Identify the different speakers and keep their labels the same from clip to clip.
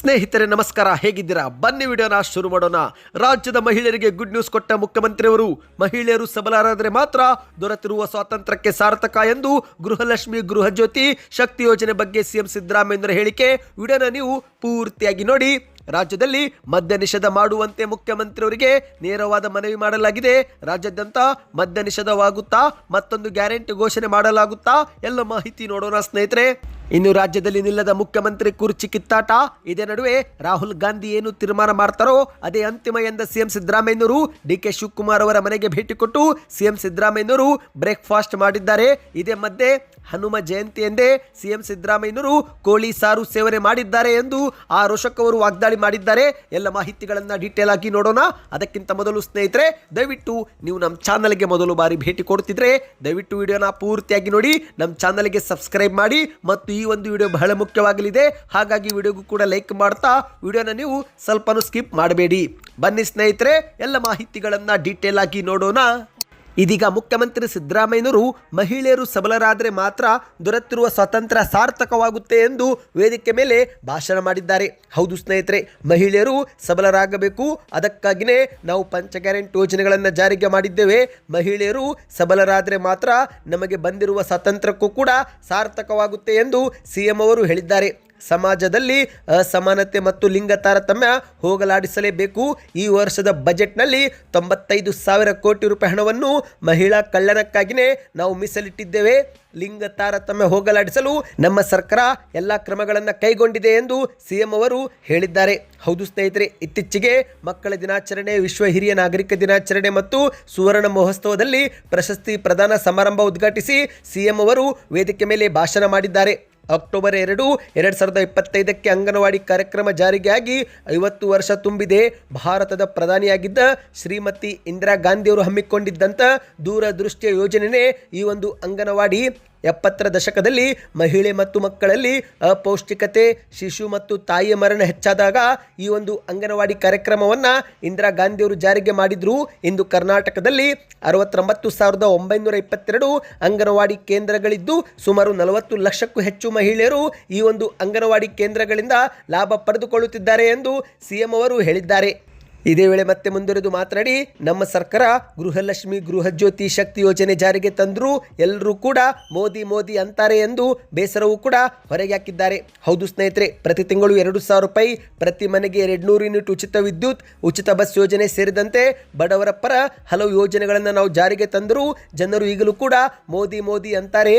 Speaker 1: ಸ್ನೇಹಿತರೆ, ನಮಸ್ಕಾರ. ಹೇಗಿದ್ದೀರಾ? ಬನ್ನಿ ವಿಡಿಯೋನ ಶುರು ಮಾಡೋಣ. ರಾಜ್ಯದ ಮಹಿಳೆಯರಿಗೆ ಗುಡ್ ನ್ಯೂಸ್ ಕೊಟ್ಟ ಮುಖ್ಯಮಂತ್ರಿಯವರು, ಮಹಿಳೆಯರು ಸಬಲರಾದರೆ ಮಾತ್ರ ದೊರೆತಿರುವ ಸ್ವಾತಂತ್ರ್ಯಕ್ಕೆ ಸಾರ್ಥಕ ಎಂದು ಗೃಹಲಕ್ಷ್ಮಿ ಗೃಹಜ್ಯೋತಿ ಶಕ್ತಿ ಯೋಜನೆ ಬಗ್ಗೆ ಸಿಎಂ ಸಿದ್ದರಾಮಯ್ಯರ ಹೇಳಿಕೆ. ವಿಡಿಯೋನ ನೀವು ಪೂರ್ತಿಯಾಗಿ ನೋಡಿ. ರಾಜ್ಯದಲ್ಲಿ ಮದ್ಯ ನಿಷೇಧ ಮಾಡುವಂತೆ ಮುಖ್ಯಮಂತ್ರಿಯವರಿಗೆ ನೇರವಾದ ಮನವಿ ಮಾಡಲಾಗಿದೆ. ರಾಜ್ಯಾದ್ಯಂತ ಮದ್ಯ ನಿಷೇಧವಾಗುತ್ತಾ ಮತ್ತೊಂದು ಗ್ಯಾರಂಟಿ ಘೋಷಣೆ ಮಾಡಲಾಗುತ್ತಾ? ಎಲ್ಲ ಮಾಹಿತಿ ನೋಡೋಣ ಸ್ನೇಹಿತರೆ. ಇನ್ನು ರಾಜ್ಯದಲ್ಲಿ ನಿಲ್ಲದ ಮುಖ್ಯಮಂತ್ರಿ ಕುರ್ಚಿ ಕಿತ್ತಾಟ? ಇದೇ ನಡುವೆ ರಾಹುಲ್ ಗಾಂಧಿ ಏನು ತೀರ್ಮಾನ ಮಾಡ್ತಾರೋ, ಅದೇ ಅಂತಿಮ ಎಂದ ಸಿಎಂ ಸಿದ್ದರಾಮಯ್ಯನವರು ಡಿ ಕೆ ಶಿವಕುಮಾರ್ ಅವರ ಮನೆಗೆ ಭೇಟಿ ಕೊಟ್ಟು ಸಿಎಂ ಸಿದ್ದರಾಮಯ್ಯನವರು ಬ್ರೇಕ್ಫಾಸ್ಟ್ ಮಾಡಿದ್ದಾರೆ. ಇದೇ ಮಧ್ಯೆ ಹನುಮ ಜಯಂತಿ ಎಂದೇ ಸಿಎಂ ಸಿದ್ದರಾಮಯ್ಯನವರು ಕೋಳಿ ಸಾರು ಸೇವನೆ ಮಾಡಿದ್ದಾರೆ ಎಂದು ಆ ರೋಷಕವರು ವಾಗ್ದಾಳಿ ಮಾಡಿದ್ದಾರೆ. ಎಲ್ಲ ಮಾಹಿತಿಗಳನ್ನು ಡೀಟೇಲ್ ಆಗಿ ನೋಡೋಣ. ಅದಕ್ಕಿಂತ ಮೊದಲು ಸ್ನೇಹಿತರೆ, ದಯವಿಟ್ಟು ನೀವು ನಮ್ಮ ಚಾನಲ್ಗೆ ಮೊದಲು ಬಾರಿ ಭೇಟಿ ಕೊಡ್ತಿದ್ರೆ ದಯವಿಟ್ಟು ವಿಡಿಯೋನ ಪೂರ್ತಿಯಾಗಿ ನೋಡಿ, ನಮ್ಮ ಚಾನಲ್ಗೆ ಸಬ್ಸ್ಕ್ರೈಬ್ ಮಾಡಿ ಮತ್ತು ಒಂದು ವಿಡಿಯೋ ಬಹಳ ಮುಖ್ಯವಾಗಲಿದೆ. ಹಾಗಾಗಿ ವಿಡಿಯೋಗೂ ಕೂಡ ಲೈಕ್ ಮಾಡ್ತಾ ವಿಡಿಯೋನ ನೀವು ಸ್ವಲ್ಪನೂ ಸ್ಕಿಪ್ ಮಾಡಬೇಡಿ. ಬನ್ನಿ ಸ್ನೇಹಿತರೆ, ಎಲ್ಲ ಮಾಹಿತಿಗಳನ್ನು ಡೀಟೇಲ್ ಆಗಿ ನೋಡೋಣ. ಇದೀಗ ಮುಖ್ಯಮಂತ್ರಿ ಸಿದ್ದರಾಮಯ್ಯನವರು ಮಹಿಳೆಯರು ಸಬಲರಾದರೆ ಮಾತ್ರ ದೊರೆತಿರುವ ಸ್ವಾತಂತ್ರ್ಯ ಸಾರ್ಥಕವಾಗುತ್ತೆ ಎಂದು ವೇದಿಕೆ ಮೇಲೆ ಭಾಷಣ ಮಾಡಿದ್ದಾರೆ. ಹೌದು ಸ್ನೇಹಿತರೆ, ಮಹಿಳೆಯರು ಸಬಲರಾಗಬೇಕು. ಅದಕ್ಕಾಗಿಯೇ ನಾವು ಪಂಚ ಗ್ಯಾರಂಟಿ ಯೋಜನೆಗಳನ್ನು ಜಾರಿಗೆ ಮಾಡಿದ್ದೇವೆ. ಮಹಿಳೆಯರು ಸಬಲರಾದರೆ ಮಾತ್ರ ನಮಗೆ ಬಂದಿರುವ ಸ್ವಾತಂತ್ರ್ಯಕ್ಕೂ ಕೂಡ ಸಾರ್ಥಕವಾಗುತ್ತೆ ಎಂದು ಸಿಎಂ ಅವರು ಹೇಳಿದ್ದಾರೆ. ಸಮಾಜದಲ್ಲಿ ಅಸಮಾನತೆ ಮತ್ತು ಲಿಂಗ ತಾರತಮ್ಯ ಹೋಗಲಾಡಿಸಲೇಬೇಕು. ಈ ವರ್ಷದ ಬಜೆಟ್ನಲ್ಲಿ ತೊಂಬತ್ತೈದು ಸಾವಿರ ಕೋಟಿ ರೂಪಾಯಿ ಹಣವನ್ನು ಮಹಿಳಾ ಕಲ್ಯಾಣಕ್ಕಾಗಿಯೇ ನಾವು ಮೀಸಲಿಟ್ಟಿದ್ದೇವೆ. ಲಿಂಗ ತಾರತಮ್ಯ ಹೋಗಲಾಡಿಸಲು ನಮ್ಮ ಸರ್ಕಾರ ಎಲ್ಲ ಕ್ರಮಗಳನ್ನು ಕೈಗೊಂಡಿದೆ ಎಂದು ಸಿಎಂ ಅವರು ಹೇಳಿದ್ದಾರೆ. ಹೌದು ಸ್ನೇಹಿತರೆ, ಇತ್ತೀಚೆಗೆ ಮಕ್ಕಳ ದಿನಾಚರಣೆ, ವಿಶ್ವ ಹಿರಿಯ ನಾಗರಿಕ ದಿನಾಚರಣೆ ಮತ್ತು ಸುವರ್ಣ ಮಹೋತ್ಸವದಲ್ಲಿ ಪ್ರಶಸ್ತಿ ಪ್ರದಾನ ಸಮಾರಂಭ ಉದ್ಘಾಟಿಸಿ ಸಿಎಂ ಅವರು ವೇದಿಕೆ ಮೇಲೆ ಭಾಷಣ ಮಾಡಿದ್ದಾರೆ. ಅಕ್ಟೋಬರ್ ಎರಡು ಎರಡು ಸಾವಿರದ ಇಪ್ಪತ್ತೈದಕ್ಕೆ ಅಂಗನವಾಡಿ ಕಾರ್ಯಕ್ರಮ ಜಾರಿಗೆ ಆಗಿ ಐವತ್ತು ವರ್ಷ ತುಂಬಿದೆ. ಭಾರತದ ಪ್ರಧಾನಿಯಾಗಿದ್ದ ಶ್ರೀಮತಿ ಇಂದಿರಾ ಗಾಂಧಿಯವರು ಹಮ್ಮಿಕೊಂಡಿದ್ದಂಥ ದೂರದೃಷ್ಟಿಯ ಯೋಜನೆಯೇ ಈ ಒಂದು ಅಂಗನವಾಡಿ. ಎಪ್ಪತ್ತರ ದಶಕದಲ್ಲಿ ಮಹಿಳೆ ಮತ್ತು ಮಕ್ಕಳಲ್ಲಿ ಅಪೌಷ್ಟಿಕತೆ, ಶಿಶು ಮತ್ತು ತಾಯಿಯ ಮರಣ ಹೆಚ್ಚಾದಾಗ ಈ ಒಂದು ಅಂಗನವಾಡಿ ಕಾರ್ಯಕ್ರಮವನ್ನು ಇಂದಿರಾ ಗಾಂಧಿಯವರು ಜಾರಿಗೆ ಮಾಡಿದ್ರು. ಇಂದು ಕರ್ನಾಟಕದಲ್ಲಿ ಅರವತ್ತೊಂಬತ್ತು ಸಾವಿರದ ಒಂಬೈನೂರ ಇಪ್ಪತ್ತೆರಡು ಅಂಗನವಾಡಿ ಕೇಂದ್ರಗಳಿದ್ದು ಸುಮಾರು ನಲವತ್ತು ಲಕ್ಷಕ್ಕೂ ಹೆಚ್ಚು ಮಹಿಳೆಯರು ಈ ಒಂದು ಅಂಗನವಾಡಿ ಕೇಂದ್ರಗಳಿಂದ ಲಾಭ ಪಡೆದುಕೊಳ್ಳುತ್ತಿದ್ದಾರೆ ಎಂದು ಸಿಎಂ ಅವರು ಹೇಳಿದ್ದಾರೆ. ಇದೇ ವೇಳೆ ಮತ್ತೆ ಮುಂದುವರೆದು ಮಾತನಾಡಿ, ನಮ್ಮ ಸರ್ಕಾರ ಗೃಹಲಕ್ಷ್ಮಿ, ಗೃಹಜ್ಯೋತಿ ಶಕ್ತಿ ಯೋಜನೆ ಜಾರಿಗೆ ತಂದರೂ ಎಲ್ಲರೂ ಕೂಡ ಮೋದಿ ಮೋದಿ ಅಂತಾರೆ ಎಂದು ಬೇಸರವೂ ಕೂಡ ಹೊರಗೆ ಹಾಕಿದ್ದಾರೆ. ಹೌದು ಸ್ನೇಹಿತರೆ, ಪ್ರತಿ ತಿಂಗಳು ಎರಡು ಸಾವಿರ ರೂಪಾಯಿ ಪ್ರತಿ ಮನೆಗೆ ಎರಡು ನೂರು ಯೂನಿಟ್ ಉಚಿತ ವಿದ್ಯುತ್, ಉಚಿತ ಬಸ್ ಯೋಜನೆ ಸೇರಿದಂತೆ ಬಡವರ ಪರ ಹಲವು ಯೋಜನೆಗಳನ್ನು ನಾವು ಜಾರಿಗೆ ತಂದರೂ ಜನರು ಈಗಲೂ ಕೂಡ ಮೋದಿ ಮೋದಿ ಅಂತಾರೆ.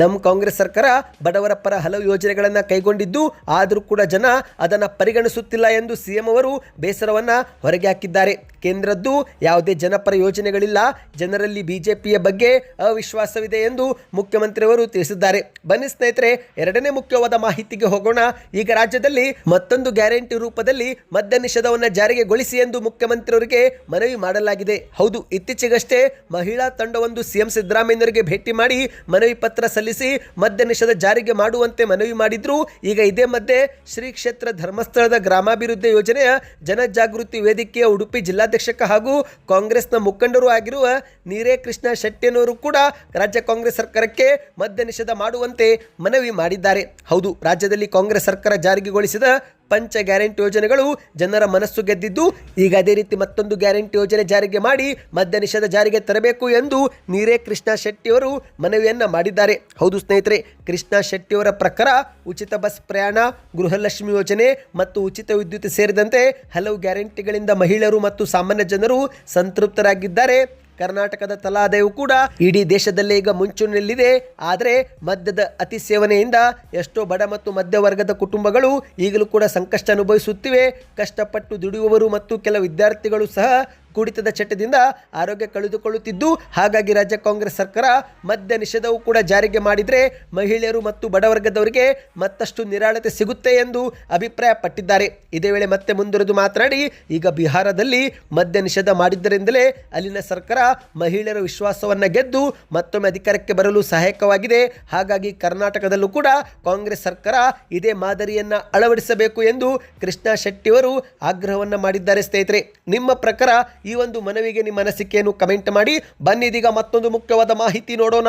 Speaker 1: ನಮ್ಮ ಕಾಂಗ್ರೆಸ್ ಸರ್ಕಾರ ಬಡವರ ಪರ ಹಲವು ಯೋಜನೆಗಳನ್ನು ಕೈಗೊಂಡಿದ್ದು, ಆದರೂ ಕೂಡ ಜನ ಅದನ್ನು ಪರಿಗಣಿಸುತ್ತಿಲ್ಲ ಎಂದು ಸಿಎಂ ಅವರು ಬೇಸರವನ್ನು ಹೊರಗೆ ಹಾಕಿದ್ದಾರೆ. ಕೇಂದ್ರದ್ದು ಯಾವುದೇ ಜನಪರ ಯೋಜನೆಗಳಿಲ್ಲ. ಜನರಲ್ಲಿ ಬಿಜೆಪಿಯ ಬಗ್ಗೆ ಅವಿಶ್ವಾಸವಿದೆ ಎಂದು ಮುಖ್ಯಮಂತ್ರಿಯವರು ತಿಳಿಸಿದ್ದಾರೆ. ಬನ್ನಿ ಸ್ನೇಹಿತರೆ, ಎರಡನೇ ಮುಖ್ಯವಾದ ಮಾಹಿತಿಗೆ ಹೋಗೋಣ. ಈಗ ರಾಜ್ಯದಲ್ಲಿ ಮತ್ತೊಂದು ಗ್ಯಾರಂಟಿ ರೂಪದಲ್ಲಿ ಮದ್ಯ ನಿಷೇಧವನ್ನು ಜಾರಿಗೆಗೊಳಿಸಿ ಎಂದು ಮುಖ್ಯಮಂತ್ರಿಯವರಿಗೆ ಮನವಿ ಮಾಡಲಾಗಿದೆ. ಹೌದು, ಇತ್ತೀಚೆಗಷ್ಟೇ ಮಹಿಳಾ ತಂಡವೊಂದು ಸಿಎಂ ಸಿದ್ದರಾಮಯ್ಯನವರಿಗೆ ಭೇಟಿ ಮಾಡಿ ಮನವಿ ಪತ್ರ ಸಲ್ಲಿಸಿ ಮದ್ಯ ನಿಷೇಧ ಜಾರಿಗೆ ಮಾಡುವಂತೆ ಮನವಿ ಮಾಡಿದ್ರು. ಈಗ ಇದೇ ಮಧ್ಯೆ ಶ್ರೀ ಕ್ಷೇತ್ರ ಧರ್ಮಸ್ಥಳದ ಗ್ರಾಮಾಭಿವೃದ್ಧಿ ಯೋಜನೆಯ ಜನಜಾಗೃತಿ ವೇದಿಕೆಯ ಉಡುಪಿ ಜಿಲ್ಲಾಧ್ಯಕ್ಷಕ ಹಾಗೂ ಕಾಂಗ್ರೆಸ್ನ ಮುಖಂಡರು ಆಗಿರುವ ನೀರೇ ಕೃಷ್ಣ ಶೆಟ್ಟಿಯನವರು ಕೂಡ ರಾಜ್ಯ ಕಾಂಗ್ರೆಸ್ ಸರ್ಕಾರಕ್ಕೆ ಮದ್ಯ ನಿಷೇಧ ಮಾಡುವಂತೆ ಮನವಿ ಮಾಡಿದ್ದಾರೆ. ಹೌದು, ರಾಜ್ಯದಲ್ಲಿ ಕಾಂಗ್ರೆಸ್ ಸರ್ಕಾರ ಜಾರಿಗೆಗೊಳಿಸಿದ ಪಂಚ ಗ್ಯಾರಂಟಿ ಯೋಜನೆಗಳು ಜನರ ಮನಸ್ಸು ಗೆದ್ದಿದ್ದು, ಈಗ ಅದೇ ರೀತಿ ಮತ್ತೊಂದು ಗ್ಯಾರಂಟಿ ಯೋಜನೆ ಜಾರಿಗೆ ಮಾಡಿ ಮದ್ಯ ನಿಷೇಧ ಜಾರಿಗೆ ತರಬೇಕು ಎಂದು ನೀರೇ ಕೃಷ್ಣ ಶೆಟ್ಟಿಯವರು ಮನವಿಯನ್ನ ಮಾಡಿದ್ದಾರೆ. ಹೌದು ಸ್ನೇಹಿತರೆ, ಕೃಷ್ಣ ಶೆಟ್ಟಿಯವರ ಪ್ರಕಾರ ಉಚಿತ ಬಸ್ ಪ್ರಯಾಣ, ಗೃಹಲಕ್ಷ್ಮಿ ಯೋಜನೆ ಮತ್ತು ಉಚಿತ ವಿದ್ಯುತ್ ಸೇರಿದಂತೆ ಹಲವು ಗ್ಯಾರಂಟಿಗಳಿಂದ ಮಹಿಳೆಯರು ಮತ್ತು ಸಾಮಾನ್ಯ ಜನರು ಸಂತೃಪ್ತರಾಗಿದ್ದಾರೆ. ಕರ್ನಾಟಕದ ತಲಾದಾಯವು ಕೂಡ ಇಡೀ ದೇಶದಲ್ಲೇ ಈಗ ಮುಂಚೂಣಿಯಲ್ಲಿದೆ ಆದರೆ ಮದ್ಯದ ಅತಿ ಸೇವನೆಯಿಂದ ಎಷ್ಟೋ ಬಡ ಮತ್ತು ಮಧ್ಯವರ್ಗದ ಕುಟುಂಬಗಳು ಈಗಲೂ ಕೂಡ ಸಂಕಷ್ಟ ಅನುಭವಿಸುತ್ತಿವೆ. ಕಷ್ಟಪಟ್ಟು ದುಡಿಯುವವರು ಮತ್ತು ಕೆಲ ವಿದ್ಯಾರ್ಥಿಗಳು ಸಹ ಕುಡಿತದ ಚಟದಿಂದ ಆರೋಗ್ಯ ಕಳೆದುಕೊಳ್ಳುತ್ತಿದ್ದು, ಹಾಗಾಗಿ ರಾಜ್ಯ ಕಾಂಗ್ರೆಸ್ ಸರ್ಕಾರ ಮದ್ಯ ನಿಷೇಧವು ಕೂಡ ಜಾರಿಗೆ ಮಾಡಿದರೆ ಮಹಿಳೆಯರು ಮತ್ತು ಬಡವರ್ಗದವರಿಗೆ ಮತ್ತಷ್ಟು ನಿರಾಳತೆ ಸಿಗುತ್ತೆ ಎಂದು ಅಭಿಪ್ರಾಯಪಟ್ಟಿದ್ದಾರೆ. ಇದೇ ವೇಳೆ ಮತ್ತೆ ಮುಂದುವರೆದು ಮಾತನಾಡಿ, ಈಗ ಬಿಹಾರದಲ್ಲಿ ಮದ್ಯ ನಿಷೇಧ ಮಾಡಿದ್ದರಿಂದಲೇ ಅಲ್ಲಿನ ಸರ್ಕಾರ ಮಹಿಳೆಯರ ವಿಶ್ವಾಸವನ್ನು ಗೆದ್ದು ಮತ್ತೊಮ್ಮೆ ಅಧಿಕಾರಕ್ಕೆ ಬರಲು ಸಹಾಯಕವಾಗಿದೆ. ಹಾಗಾಗಿ ಕರ್ನಾಟಕದಲ್ಲೂ ಕೂಡ ಕಾಂಗ್ರೆಸ್ ಸರ್ಕಾರ ಇದೇ ಮಾದರಿಯನ್ನು ಅಳವಡಿಸಬೇಕು ಎಂದು ಕೃಷ್ಣ ಶೆಟ್ಟಿಯವರು ಆಗ್ರಹವನ್ನು ಮಾಡಿದ್ದಾರೆ ಸ್ನೇಹಿತರೆ. ನಿಮ್ಮ ಪ್ರಕಾರ ಈ ಒಂದು ಮನವಿಗೆ ನಿಮ್ಮ ಅನಿಸಿಕೆಯನ್ನು ಕಮೆಂಟ್ ಮಾಡಿ. ಬನ್ನಿದೀಗ ಮತ್ತೊಂದು ಮುಖ್ಯವಾದ ಮಾಹಿತಿ ನೋಡೋಣ.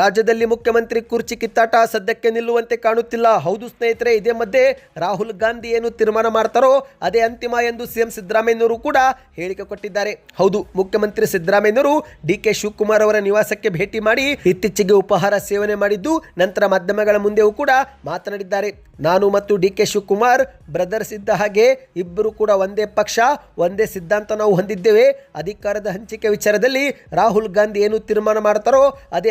Speaker 1: ರಾಜ್ಯದಲ್ಲಿ ಮುಖ್ಯಮಂತ್ರಿ ಕುರ್ಚಿ ಕಿತ್ತಾಟ ಸದ್ಯಕ್ಕೆ ನಿಲ್ಲುವಂತೆ ಕಾಣುತ್ತಿಲ್ಲ. ಹೌದು ಸ್ನೇಹಿತರೆ, ಇದೇ ಮಧ್ಯೆ ರಾಹುಲ್ ಗಾಂಧಿ ಏನು ತೀರ್ಮಾನ ಮಾಡ್ತಾರೋ ಅದೇ ಅಂತಿಮ ಎಂದು ಸಿಎಂ ಸಿದ್ದರಾಮಯ್ಯನವರು ಕೂಡ ಹೇಳಿಕೆ ಕೊಟ್ಟಿದ್ದಾರೆ. ಹೌದು, ಮುಖ್ಯಮಂತ್ರಿ ಸಿದ್ದರಾಮಯ್ಯನವರು ಡಿ ಕೆ ಶಿವಕುಮಾರ್ ಅವರ ನಿವಾಸಕ್ಕೆ ಭೇಟಿ ಮಾಡಿ ಇತ್ತೀಚೆಗೆ ಉಪಹಾರ ಸೇವನೆ ಮಾಡಿದ್ದು, ನಂತರ ಮಾಧ್ಯಮಗಳ ಮುಂದೆಯೂ ಕೂಡ ಮಾತನಾಡಿದ್ದಾರೆ. ನಾನು ಮತ್ತು ಡಿ ಕೆ ಶಿವಕುಮಾರ್ ಬ್ರದರ್ಸ್ ಇದ್ದ ಹಾಗೆ ಇಬ್ಬರು ಕೂಡ ಒಂದೇ ಪಕ್ಷ, ಒಂದೇ ಸಿದ್ಧಾಂತ ನಾವು ಹೊಂದಿದ್ದೇವೆ. ಅಧಿಕಾರದ ಹಂಚಿಕೆ ವಿಚಾರದಲ್ಲಿ ರಾಹುಲ್ ಗಾಂಧಿ ಏನು ತೀರ್ಮಾನ ಮಾಡ್ತಾರೋ ಅದೇ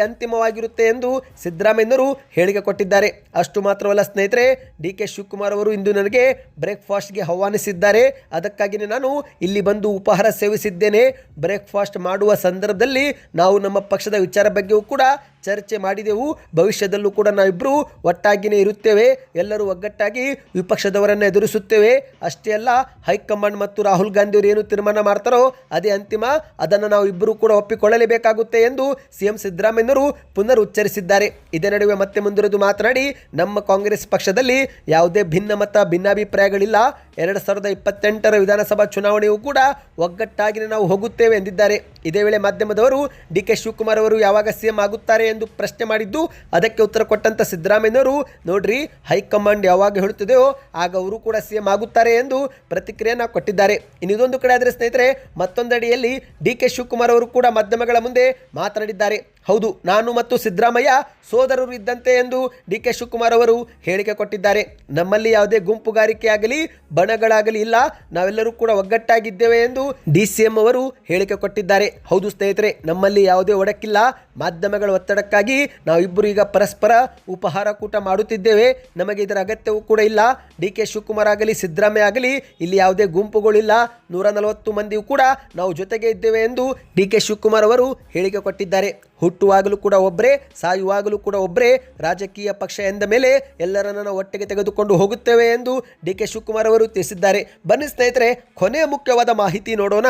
Speaker 1: ಅಂತಿಮವಾಗಿರುತ್ತೆ ಎಂದು ಸಿದ್ದರಾಮಯ್ಯನವರು ಹೇಳಿಕೆ ಕೊಟ್ಟಿದ್ದಾರೆ. ಅಷ್ಟು ಮಾತ್ರವಲ್ಲ ಸ್ನೇಹಿತರೆ ಡಿ ಕೆ ಶಿವಕುಮಾರ್ ಅವರು ಇಂದು ನನಗೆ ಬ್ರೇಕ್ಫಾಸ್ಟ್ಗೆ ಆಹ್ವಾನಿಸಿದ್ದಾರೆ. ಅದಕ್ಕಾಗಿಯೇ ನಾನು ಇಲ್ಲಿ ಬಂದು ಉಪಹಾರ ಸೇವಿಸಿದ್ದೇನೆ. ಬ್ರೇಕ್ಫಾಸ್ಟ್ ಮಾಡುವ ಸಂದರ್ಭದಲ್ಲಿ ನಾವು ನಮ್ಮ ಪಕ್ಷದ ವಿಚಾರ ಬಗ್ಗೆಯೂ ಕೂಡ ಚರ್ಚೆ ಮಾಡಿದೆವು. ಭವಿಷ್ಯದಲ್ಲೂ ಕೂಡ ನಾವಿಬ್ಬರು ಒಟ್ಟಾಗಿಯೇ ಇರುತ್ತೇವೆ. ಎಲ್ಲರೂ ಒಗ್ಗಟ್ಟಾಗಿ ವಿಪಕ್ಷದವರನ್ನು ಎದುರಿಸುತ್ತೇವೆ. ಅಷ್ಟೇ ಅಲ್ಲ, ಹೈಕಮಾಂಡ್ ಮತ್ತು ರಾಹುಲ್ ಗಾಂಧಿ ಅವರು ಏನು ತೀರ್ಮಾನ ಮಾಡ್ತಾರೋ ಅದೇ ಅಂತಿಮ. ಅದನ್ನು ನಾವು ಇಬ್ಬರೂ ಕೂಡ ಒಪ್ಪಿಕೊಳ್ಳಲೇಬೇಕಾಗುತ್ತೆ ಎಂದು ಸಿಎಂ ಸಿದ್ದರಾಮಯ್ಯನವರು ಪುನರ್ ಉಚ್ಚರಿಸಿದ್ದಾರೆ ಇದೇ ನಡುವೆ ಮತ್ತೆ ಮುಂದಿರುವುದು ಮಾತನಾಡಿ, ನಮ್ಮ ಕಾಂಗ್ರೆಸ್ ಪಕ್ಷದಲ್ಲಿ ಯಾವುದೇ ಭಿನ್ನಮತ ಭಿನ್ನಾಭಿಪ್ರಾಯಗಳಿಲ್ಲ. ಎರಡು ಸಾವಿರದ ಇಪ್ಪತ್ತೆಂಟರ ವಿಧಾನಸಭಾ ಚುನಾವಣೆಯೂ ಕೂಡ ಒಗ್ಗಟ್ಟಾಗಿ ನಾವು ಹೋಗುತ್ತೇವೆ ಎಂದಿದ್ದಾರೆ. ಇದೇ ವೇಳೆ ಮಾಧ್ಯಮದವರು ಡಿ ಕೆ ಶಿವಕುಮಾರ್ ಅವರು ಯಾವಾಗ ಸಿಎಂ ಆಗುತ್ತಾರೆ ಎಂದು ಪ್ರಶ್ನೆ ಮಾಡಿದ್ದು, ಅದಕ್ಕೆ ಉತ್ತರ ಕೊಟ್ಟಂತ ಸಿದ್ದರಾಮಯ್ಯನವರು, ನೋಡ್ರಿ, ಹೈಕಮಾಂಡ್ ಯಾವಾಗ ಹೇಳುತ್ತದೆಯೋ ಆಗ ಅವರು ಕೂಡ ಸಿಎಂ ಆಗುತ್ತಾರೆ ಎಂದು ಪ್ರತಿಕ್ರಿಯೆಯನ್ನು ಕೊಟ್ಟಿದ್ದಾರೆ. ಇನ್ನು ಇದೊಂದು ಕಡೆ ಆದರೆ ಸ್ನೇಹಿತರೆ, ಮತ್ತೊಂದಡಿಯಲ್ಲಿ ಡಿ ಕೆ ಶಿವಕುಮಾರ್ ಅವರು ಕೂಡ ಮಾಧ್ಯಮಗಳ ಮುಂದೆ ಮಾತನಾಡಿದ್ದಾರೆ. ಹೌದು, ನಾನು ಮತ್ತು ಸಿದ್ದರಾಮಯ್ಯ ಸೋದರರು ಇದ್ದಂತೆ ಎಂದು ಡಿ ಕೆ ಶಿವಕುಮಾರ್ ಅವರು ಹೇಳಿಕೆ ಕೊಟ್ಟಿದ್ದಾರೆ. ನಮ್ಮಲ್ಲಿ ಯಾವುದೇ ಗುಂಪುಗಾರಿಕೆ ಆಗಲಿ, ಬಣಗಳಾಗಲಿ ಇಲ್ಲ, ನಾವೆಲ್ಲರೂ ಕೂಡ ಒಗ್ಗಟ್ಟಾಗಿದ್ದೇವೆ ಎಂದು ಡಿ ಸಿ ಎಂ ಅವರು ಹೇಳಿಕೆ ಕೊಟ್ಟಿದ್ದಾರೆ. ಹೌದು ಸ್ನೇಹಿತರೆ, ನಮ್ಮಲ್ಲಿ ಯಾವುದೇ ಒಡಕಿಲ್ಲ ಮಾಧ್ಯಮಗಳ ಒತ್ತಡಕ್ಕಾಗಿ ನಾವಿಬ್ಬರು ಈಗ ಪರಸ್ಪರ ಉಪಹಾರ ಕೂಟ ಮಾಡುತ್ತಿದ್ದೇವೆ. ನಮಗೆ ಇದರ ಅಗತ್ಯವೂ ಕೂಡ ಇಲ್ಲ. ಡಿ ಕೆ ಶಿವಕುಮಾರ್ ಆಗಲಿ, ಸಿದ್ದರಾಮಯ್ಯ ಆಗಲಿ, ಇಲ್ಲಿ ಯಾವುದೇ ಗುಂಪುಗಳಿಲ್ಲ ನೂರ ನಲವತ್ತು ಮಂದಿಯೂ ಕೂಡ ನಾವು ಜೊತೆಗೆ ಇದ್ದೇವೆ ಎಂದು ಡಿ ಕೆ ಶಿವಕುಮಾರ್ ಅವರು ಹೇಳಿಕೆ ಕೊಟ್ಟಿದ್ದಾರೆ. ಹುಟ್ಟುವಾಗಲೂ ಕೂಡ ಒಬ್ಬರೇ ಸಾಯುವಾಗಲೂ ಕೂಡ ಒಬ್ಬರೇ ರಾಜಕೀಯ ಪಕ್ಷ ಎಂದ ಮೇಲೆ ಎಲ್ಲರನ್ನ ಒಟ್ಟಿಗೆ ತೆಗೆದುಕೊಂಡು ಹೋಗುತ್ತೇವೆ ಎಂದು ಡಿ ಕೆ ಶಿವಕುಮಾರ್ ಅವರು ತಿಳಿಸಿದ್ದಾರೆ. ಬನ್ನಿ ಸ್ನೇಹಿತರೆ, ಕೊನೆಯ ಮುಖ್ಯವಾದ ಮಾಹಿತಿ ನೋಡೋಣ.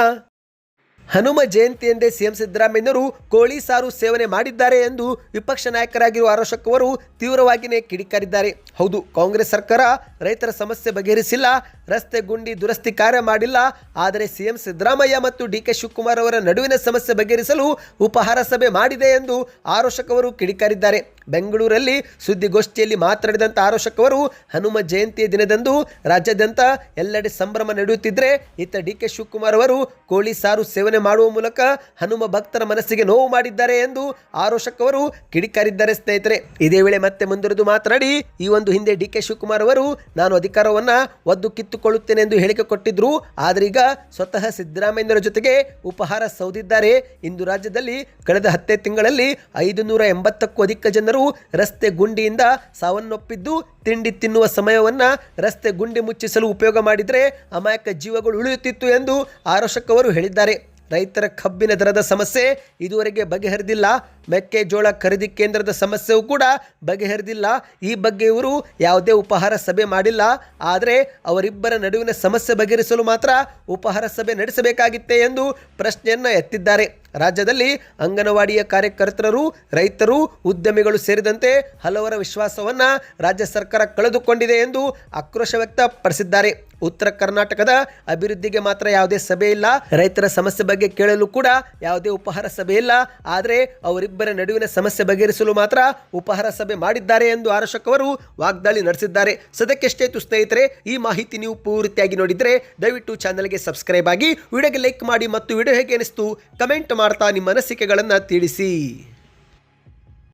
Speaker 1: ಹನುಮ ಜಯಂತಿ ಎಂದೇ ಸಿಎಂ ಸಿದ್ದರಾಮಯ್ಯನವರು ಕೋಳಿ ಸಾರು ಸೇವನೆ ಮಾಡಿದ್ದಾರೆ ಎಂದು ವಿಪಕ್ಷ ನಾಯಕರಾಗಿರುವ ಆರೋಶಕ್ ಅವರು ತೀವ್ರವಾಗಿಯೇ ಕಿಡಿಕಾರಿದ್ದಾರೆ. ಹೌದು, ಕಾಂಗ್ರೆಸ್ ಸರ್ಕಾರ ರೈತರ ಸಮಸ್ಯೆ ಬಗೆಹರಿಸಿಲ್ಲ, ರಸ್ತೆ ಗುಂಡಿ ದುರಸ್ತಿ ಕಾರ್ಯ ಮಾಡಿಲ್ಲ, ಆದರೆ ಸಿಎಂ ಸಿದ್ದರಾಮಯ್ಯ ಮತ್ತು ಡಿ ಕೆ ಶಿವಕುಮಾರ್ ಅವರ ನಡುವಿನ ಸಮಸ್ಯೆ ಬಗೆಹರಿಸಲು ಉಪಹಾರ ಸಭೆ ಮಾಡಿದೆ ಎಂದು ಆರೋಶಕ್ ಅವರು ಕಿಡಿಕಾರಿದ್ದಾರೆ. ಬೆಂಗಳೂರಲ್ಲಿ ಸುದ್ದಿಗೋಷ್ಠಿಯಲ್ಲಿ ಮಾತನಾಡಿದಂಥ ಆರೋಶಕ್ ಅವರು ಹನುಮ ಜಯಂತಿಯ ದಿನದಂದು ರಾಜ್ಯಾದ್ಯಂತ ಎಲ್ಲೆಡೆ ಸಂಭ್ರಮ ನಡೆಯುತ್ತಿದ್ದರೆ ಇತ್ತ ಡಿ ಕೆ ಶಿವಕುಮಾರ್ ಅವರು ಕೋಳಿ ಸಾರು ಸೇವನೆ ಮಾಡುವ ಮೂಲಕ ಹನುಮ ಭಕ್ತರ ಮನಸ್ಸಿಗೆ ನೋವು ಮಾಡಿದ್ದಾರೆ ಎಂದು ಆರೋಶಕ್ ಅವರು ಕಿಡಿಕಾರಿದ್ದಾರೆ ಸ್ನೇಹಿತರೆ. ಇದೇ ವೇಳೆ ಮತ್ತೆ ಮುಂದುವರೆದು ಮಾತನಾಡಿ, ಈ ಒಂದು ಹಿಂದೆ ಡಿ ಕೆ ಶಿವಕುಮಾರ್ ಅವರು, ನಾನು ಅಧಿಕಾರವನ್ನ ಒದ್ದು ಕಿತ್ತುಕೊಳ್ಳುತ್ತೇನೆ ಎಂದು ಹೇಳಿಕೆ ಕೊಟ್ಟಿದ್ರು ಆದರೀಗ ಸ್ವತಃ ಸಿದ್ದರಾಮಯ್ಯರ ಜೊತೆಗೆ ಉಪಹಾರ ಸೌದಿದ್ದಾರೆ. ಇಂದು ರಾಜ್ಯದಲ್ಲಿ ಕಳೆದ ಹತ್ತೇ ತಿಂಗಳಲ್ಲಿ ಐದು ನೂರ ಎಂಬತ್ತಕ್ಕೂ ಅಧಿಕ ಜನರು ರಸ್ತೆ ಗುಂಡಿಯಿಂದ ಸಾವನ್ನೊಪ್ಪಿದ್ದು ತಿಂಡಿ ತಿನ್ನುವ ಸಮಯವನ್ನು ರಸ್ತೆ ಗುಂಡಿ ಮುಚ್ಚಿಸಲು ಉಪಯೋಗ ಮಾಡಿದರೆ ಅಮಾಯಕ ಜೀವಗಳು ಉಳಿಯುತ್ತಿತ್ತು ಎಂದು ಅವರು ಹೇಳಿದ್ದಾರೆ. ರೈತರ ಕಬ್ಬಿನ ದರದ ಸಮಸ್ಯೆ ಇದುವರೆಗೆ ಬಗೆಹರಿದಿಲ್ಲ. ಮೆಕ್ಕೆಜೋಳ ಖರೀದಿ ಕೇಂದ್ರದ ಸಮಸ್ಯೆಯೂ ಕೂಡ ಬಗೆಹರಿದಿಲ್ಲ. ಈ ಬಗ್ಗೆ ಇವರು ಯಾವುದೇ ಉಪಹಾರ ಸಭೆ ಮಾಡಿಲ್ಲ. ಆದರೆ ಅವರಿಬ್ಬರ ನಡುವಿನ ಸಮಸ್ಯೆ ಬಗೆಹರಿಸಲು ಮಾತ್ರ ಉಪಹಾರ ಸಭೆ ನಡೆಸಬೇಕಾಗಿತ್ತೆ ಎಂದು ಪ್ರಶ್ನೆಯನ್ನು ಎತ್ತಿದ್ದಾರೆ. ರಾಜ್ಯದಲ್ಲಿ ಅಂಗನವಾಡಿಯ ಕಾರ್ಯಕರ್ತರು ರೈತರು ಉದ್ಯಮಿಗಳು ಸೇರಿದಂತೆ ಹಲವರ ವಿಶ್ವಾಸವನ್ನು ರಾಜ್ಯ ಸರ್ಕಾರ ಕಳೆದುಕೊಂಡಿದೆ ಎಂದು ಆಕ್ರೋಶ ವ್ಯಕ್ತಪಡಿಸಿದ್ದಾರೆ. ಉತ್ತರ ಕರ್ನಾಟಕದ ಅಭಿವೃದ್ಧಿಗೆ ಮಾತ್ರ ಯಾವುದೇ ಸಭೆ ಇಲ್ಲ. ರೈತರ ಸಮಸ್ಯೆ ಬಗ್ಗೆ ಕೇಳಲು ಕೂಡ ಯಾವುದೇ ಉಪಹಾರ ಸಭೆ ಇಲ್ಲ. ಆದರೆ ಅವರಿಬ್ಬರ ನಡುವಿನ ಸಮಸ್ಯೆ ಬಗೆಹರಿಸಲು ಮಾತ್ರ ಉಪಹಾರ ಸಭೆ ಮಾಡಿದ್ದಾರೆ ಎಂದು ಆರಶಕ್ ಅವರು ವಾಗ್ದಾಳಿ ನಡೆಸಿದ್ದಾರೆ. ಸದ್ಯಕ್ಕೆಷ್ಟೇತು ಸ್ನೇಹಿತರೆ, ಈ ಮಾಹಿತಿ ನೀವು ಪೂರ್ತಿಯಾಗಿ ನೋಡಿದರೆ ದಯವಿಟ್ಟು ಚಾನಲ್ಗೆ ಸಬ್ಸ್ಕ್ರೈಬ್ ಆಗಿ, ವಿಡಿಯೋಗೆ ಲೈಕ್ ಮಾಡಿ ಮತ್ತು ವಿಡಿಯೋ ಹೇಗೆ ಅನಿಸ್ತು, ಕಮೆಂಟ್ ಮಾಡ್ತಾ ನಿಮ್ಮ ಅನಿಸಿಕೆಗಳನ್ನು ತಿಳಿಸಿ.